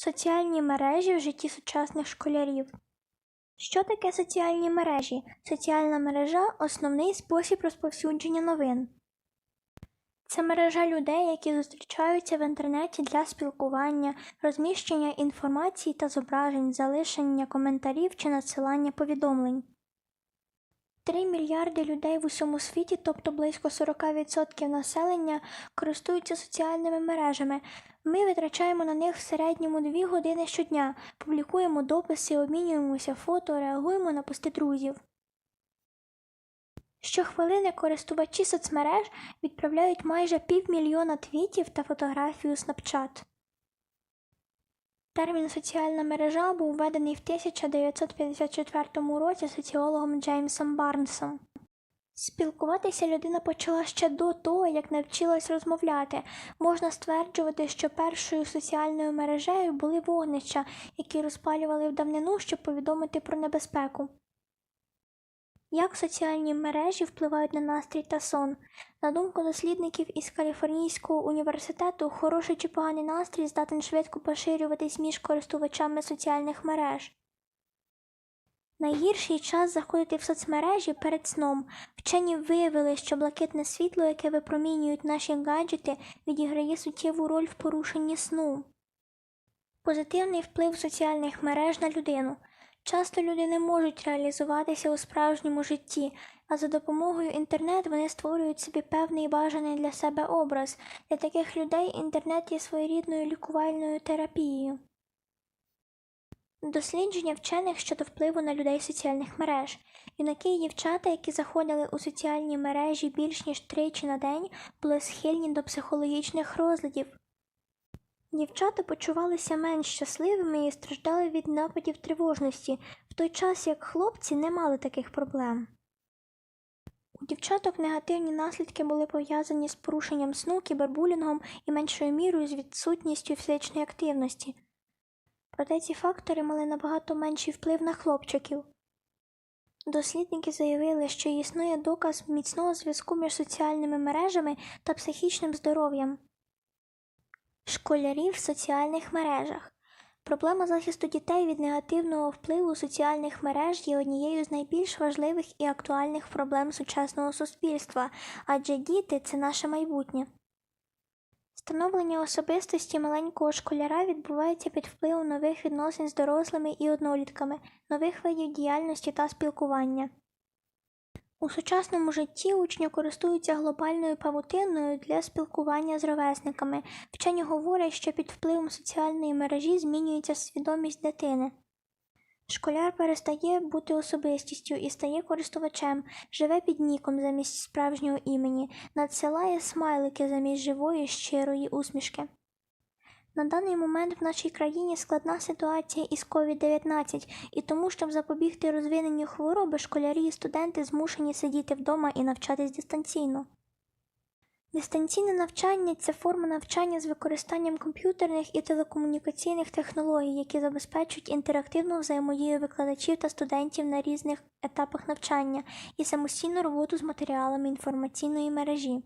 Соціальні мережі в житті сучасних школярів. Що таке соціальні мережі? Соціальна мережа основний спосіб розповсюдження новин. Це мережа людей, які зустрічаються в інтернеті для спілкування, розміщення інформації та зображень, залишення коментарів чи надсилання повідомлень. 3 мільярди людей в усьому світі, тобто близько 40% населення, користуються соціальними мережами. Ми витрачаємо на них в середньому 2 години щодня, публікуємо дописи, обмінюємося фото, реагуємо на пости друзів. Щохвилини користувачі соцмереж відправляють майже півмільйона твітів та фотографій у Snapchat. Термін соціальна мережа був введений в 1954 році соціологом Джеймсом Барнсом. Спілкуватися людина почала ще до того, як навчилась розмовляти. Можна стверджувати, що першою соціальною мережею були вогнища, які розпалювали в давнину, щоб повідомити про небезпеку. Як соціальні мережі впливають на настрій та сон? На думку дослідників із Каліфорнійського університету, хороший чи поганий настрій здатен швидко поширюватись між користувачами соціальних мереж. Найгірший час заходити в соцмережі перед сном. Вчені виявили, що блакитне світло, яке випромінюють наші гаджети, відіграє суттєву роль в порушенні сну. Позитивний вплив соціальних мереж на людину. Часто люди не можуть реалізуватися у справжньому житті, а за допомогою інтернету вони створюють собі певний бажаний для себе образ. Для таких людей інтернет є своєрідною лікувальною терапією. Дослідження вчених щодо впливу на людей соціальних мереж. Юнаки і дівчата, які заходили у соціальні мережі більш ніж тричі на день, були схильні до психологічних розладів. Дівчата почувалися менш щасливими і страждали від нападів тривожності, в той час як хлопці не мали таких проблем. У дівчаток негативні наслідки були пов'язані з порушенням сну, кібербулінгом і меншою мірою з відсутністю фізичної активності. Проте ці фактори мали набагато менший вплив на хлопчиків. Дослідники заявили, що існує доказ міцного зв'язку між соціальними мережами та психічним здоров'ям. Школярі в соціальних мережах. Проблема захисту дітей від негативного впливу соціальних мереж є однією з найбільш важливих і актуальних проблем сучасного суспільства, адже діти це наше майбутнє. Становлення особистості маленького школяра відбувається під впливом нових відносин з дорослими і однолітками, нових видів діяльності та спілкування. У сучасному житті учні користуються глобальною павутиною для спілкування з ровесниками. Вчені говорять, що під впливом соціальної мережі змінюється свідомість дитини. Школяр перестає бути особистістю і стає користувачем, живе під ніком замість справжнього імені, надсилає смайлики замість живої щирої усмішки. На даний момент в нашій країні складна ситуація із COVID-19, і тому, щоб запобігти розвиненню хвороби, школярі і студенти змушені сидіти вдома і навчатись дистанційно. Дистанційне навчання це форма навчання з використанням комп'ютерних і телекомунікаційних технологій, які забезпечують інтерактивну взаємодію викладачів та студентів на різних етапах навчання і самостійну роботу з матеріалами інформаційної мережі.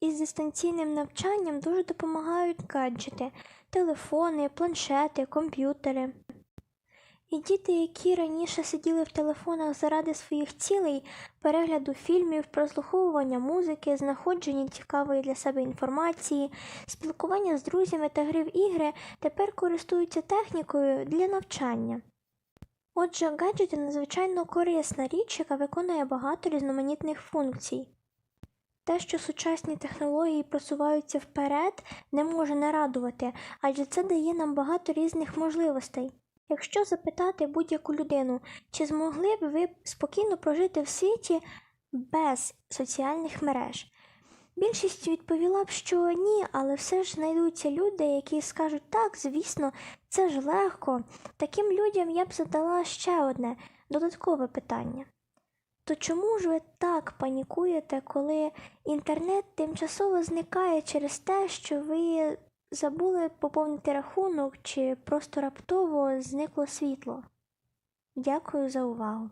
Із дистанційним навчанням дуже допомагають гаджети, телефони, планшети, комп'ютери. І діти, які раніше сиділи в телефонах заради своїх цілей, перегляду фільмів, прослуховування музики, знаходження цікавої для себе інформації, спілкування з друзями та гри в ігри, тепер користуються технікою для навчання. Отже, гаджети надзвичайно корисна річ, яка виконує багато різноманітних функцій. Те, що сучасні технології просуваються вперед, не може не радувати, адже це дає нам багато різних можливостей. Якщо запитати будь-яку людину, чи змогли б ви спокійно прожити в світі без соціальних мереж, більшість відповіла б, що ні, але все ж знайдуться люди, які скажуть так, звісно, це ж легко. Таким людям я б задала ще одне додаткове питання. То чому ж ви так панікуєте, коли інтернет тимчасово зникає через те, що ви забули поповнити рахунок чи просто раптово зникло світло? Дякую за увагу.